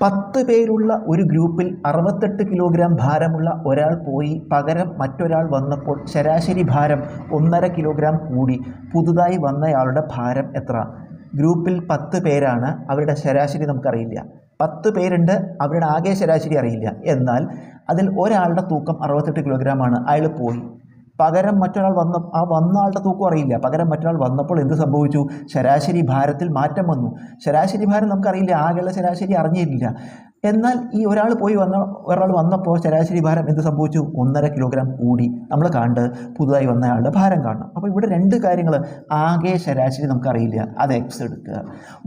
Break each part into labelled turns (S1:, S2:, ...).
S1: പത്ത് പേരുള്ള ഒരു ഗ്രൂപ്പിൽ അറുപത്തെട്ട് കിലോഗ്രാം ഭാരമുള്ള ഒരാൾ പോയി പകരം മറ്റൊരാൾ വന്നപ്പോൾ ശരാശരി ഭാരം ഒന്നര കിലോഗ്രാം കൂടി. പുതുതായി വന്നയാളുടെ ഭാരം എത്ര? ഗ്രൂപ്പിൽ പത്ത് പേരാണ് അവരുടെ ശരാശരി നമുക്കറിയില്ല. പത്ത് പേരുണ്ട് അവരുടെ ആകെ ശരാശരി അറിയില്ല. എന്നാൽ അതിൽ ഒരാളുടെ തൂക്കം അറുപത്തെട്ട് കിലോഗ്രാം ആണ്. അയാൾ പോയി. പകരം മറ്റൊരാൾ വന്ന ആ വന്ന ആളുടെ തൂക്കം അറിയില്ല. പകരം മറ്റൊരാൾ വന്നപ്പോൾ എന്ത് സംഭവിച്ചു? ശരാശരി ഭാരത്തിൽ മാറ്റം വന്നു. ശരാശരി ഭാരം നമുക്കറിയില്ല. ആകെയുള്ള ശരാശരി അറിഞ്ഞിരുന്നില്ല. എന്നാൽ ഈ ഒരാൾ പോയി വന്ന ഒരാൾ വന്നപ്പോൾ ശരാശരി ഭാരം എന്ത് സംഭവിച്ചു? ഒന്നര കിലോഗ്രാം കൂടി നമ്മൾ കണ്ട് പുതുതായി വന്ന ആളുടെ ഭാരം കാണണം. അപ്പോൾ ഇവിടെ രണ്ട് കാര്യങ്ങൾ ആകെ ശരാശരി നമുക്കറിയില്ല. അത് എക്സ് എടുക്കുക.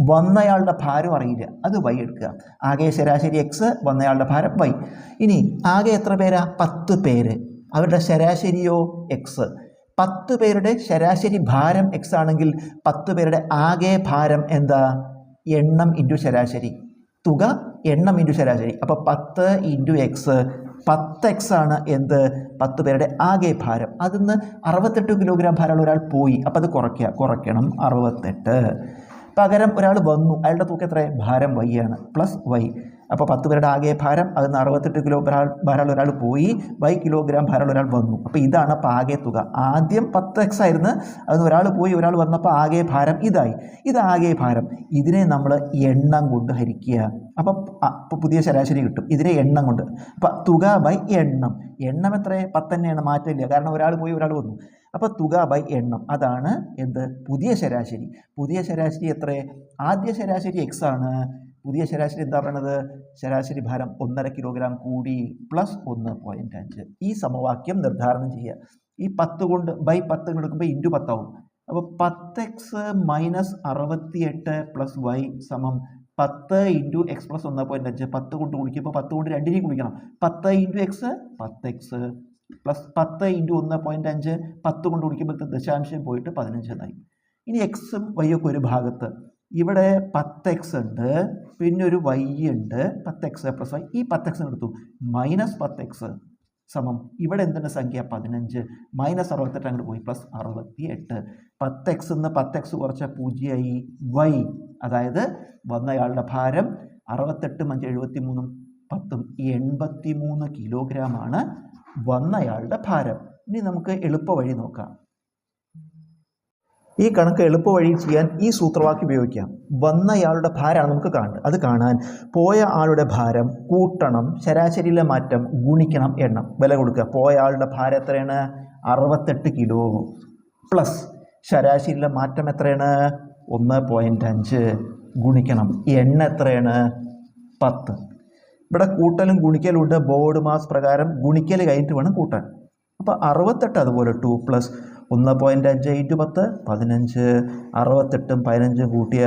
S1: വന്നയാളുടെ ഭാരം അറിയില്ല. അത് വൈ എടുക്കുക. ആകെ ശരാശരി എക്സ് വന്നയാളുടെ ഭാരം വൈ ഇനി ആകെ എത്ര പേരാ? പത്ത് പേര്. അവരുടെ ശരാശരിയോ എക്സ് പത്ത് പേരുടെ ശരാശരി ഭാരം എക്സ് ആണെങ്കിൽ പത്ത് പേരുടെ ആകെ ഭാരം എന്താ? എണ്ണം ഇന്റു ശരാശരി. തുക എണ്ണം ഇന്റു ശരാശരി. അപ്പോൾ പത്ത് ഇന്റു എക്സ് പത്ത് എക്സ് ആണ് എന്ത്? പത്ത് പേരുടെ ആകെ ഭാരം. അതിൽ നിന്ന് അറുപത്തെട്ട് കിലോഗ്രാം ഭാരമുള്ള ഒരാൾ പോയി. അപ്പോൾ അത് കുറയ്ക്കുക കുറയ്ക്കണം. അറുപത്തെട്ട്. പകരം ഒരാൾ വന്നു. അയാളുടെ തൂക്കം എത്ര ഭാരം വൈ ആണ്. പ്ലസ് വൈ അപ്പോൾ പത്ത് പേരുടെ ആകെ ഭാരം അതിൽ നിന്ന് അറുപത്തെട്ട് കിലോ ഭാര- ഭാരമുള്ള ഒരാൾ പോയി വൈ കിലോഗ്രാം ഭാരമുള്ള ഒരാൾ വന്നു. അപ്പോൾ ഇതാണ് അപ്പോൾ ആകെ തുക. ആദ്യം പത്ത് എക്സ് ആയിരുന്നു അതിന് ഒരാൾ പോയി ഒരാൾ വന്നപ്പോൾ ആകെ ഭാരം ഇതായി. ഇത് ആകെ ഭാരം. ഇതിനെ നമ്മൾ എണ്ണം കൊണ്ട് ഹരിക്കുക. അപ്പോൾ പുതിയ ശരാശരി കിട്ടും. ഇതിനെ എണ്ണം കൊണ്ട്. അപ്പോൾ തുക ബൈ എണ്ണം. എണ്ണം എത്ര? പത്ത് തന്നെയാണ് മാറ്റമില്ല. കാരണം ഒരാൾ പോയി ഒരാൾ വന്നു. അപ്പോൾ തുക ബൈ എണ്ണം. അതാണ് എന്ത്? പുതിയ ശരാശരി. പുതിയ ശരാശരി എത്ര? ആദ്യ ശരാശരി എക്സ് ആണ്. പുതിയ ശരാശരി എന്താ പറയണത്? ശരാശരി ഭാരം ഒന്നര കിലോഗ്രാം കൂടി പ്ലസ് ഒന്ന് പോയിന്റ് അഞ്ച്. ഈ സമവാക്യം നിർദ്ധാരണം ചെയ്യുക. ഈ പത്ത് കൊണ്ട് ബൈ പത്ത് എടുക്കുമ്പോൾ ഇന്റു പത്താവും അപ്പോൾ പത്ത് എക്സ് മൈനസ് അറുപത്തിയെട്ട് പ്ലസ് വൈ സമം പത്ത് ഇന്റു എക്സ് പ്ലസ് ഒന്ന് പോയിന്റ് അഞ്ച്. പത്ത് കൊണ്ട് കുടിക്കുമ്പോൾ പത്ത് കൊണ്ട് രണ്ടിനെയും കുടിക്കണം പത്ത് ഇന്റു എക്സ് പത്ത് എക്സ് പ്ലസ് പത്ത് ഇന്റു ഒന്ന് പോയിന്റ് അഞ്ച്. പത്ത് കൊണ്ട് കുടിക്കുമ്പോഴത്തെ ദശാംശം പോയിട്ട് പതിനഞ്ച് എന്നായി. ഇനി എക്സും വൈയൊക്കെ ഒരു ഭാഗത്ത്. ഇവിടെ പത്ത് എക്സ് ഉണ്ട് പിന്നെ ഒരു വൈ ഉണ്ട് പത്ത് എക്സ് പ്ലസ് വൈ ഈ പത്ത് എക്സ് എടുത്തു. മൈനസ് പത്ത് എക്സ് സമം ഇവിടെ എന്തിന്റെ സംഖ്യ? പതിനഞ്ച്. മൈനസ് അറുപത്തെട്ട് അങ്ങോട്ട് പോയി. പ്ലസ് അറുപത്തി എട്ട് പത്ത് എക്സ് നിന്ന് പത്ത് എക്സ് കുറച്ച പൂജ്യമായി വൈ അതായത് വന്നയാളുടെ ഭാരം അറുപത്തെട്ടും അഞ്ച് എഴുപത്തി മൂന്നും പത്തും എൺപത്തി മൂന്ന് കിലോഗ്രാമാണ് വന്നയാളുടെ ഭാരം. ഇനി നമുക്ക് എളുപ്പ വഴി നോക്കാം. ഈ കണക്ക് എളുപ്പവഴി ചെയ്യാൻ ഈ സൂത്രവാക്യം ഉപയോഗിക്കാം. വന്നയാളുടെ ഭാരമാണ് നമുക്ക് കാണുന്നത് അത് കാണാൻ പോയ ആളുടെ ഭാരം കൂട്ടണം ശരാശരിയിലെ മാറ്റം ഗുണിക്കണം എണ്ണം. വില കൊടുക്കുക. പോയ ആളുടെ ഭാരം എത്രയാണ്? അറുപത്തെട്ട് കിലോ. പ്ലസ് ശരാശരിയിലെ മാറ്റം എത്രയാണ്? ഒന്ന് പോയിന്റ് അഞ്ച്. ഗുണിക്കണം. എണ്ണ എത്രയാണ്? പത്ത്. ഇവിടെ കൂട്ടലും ഗുണിക്കലും ഉണ്ട്. ബോർഡ് മാസ് പ്രകാരം ഗുണിക്കൽ കഴിഞ്ഞിട്ട് വേണം കൂട്ടാൻ. അപ്പോൾ അറുപത്തെട്ട് അതുപോലെ ടു പ്ലസ് ഒന്ന് പോയിന്റ് അഞ്ച് ഇന്റു പത്ത് പതിനഞ്ച് അറുപത്തെട്ടും പതിനഞ്ചും കൂട്ടിയ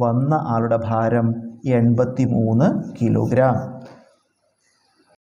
S1: വന്ന ആളുടെ ഭാരം എൺപത്തി മൂന്ന് കിലോഗ്രാം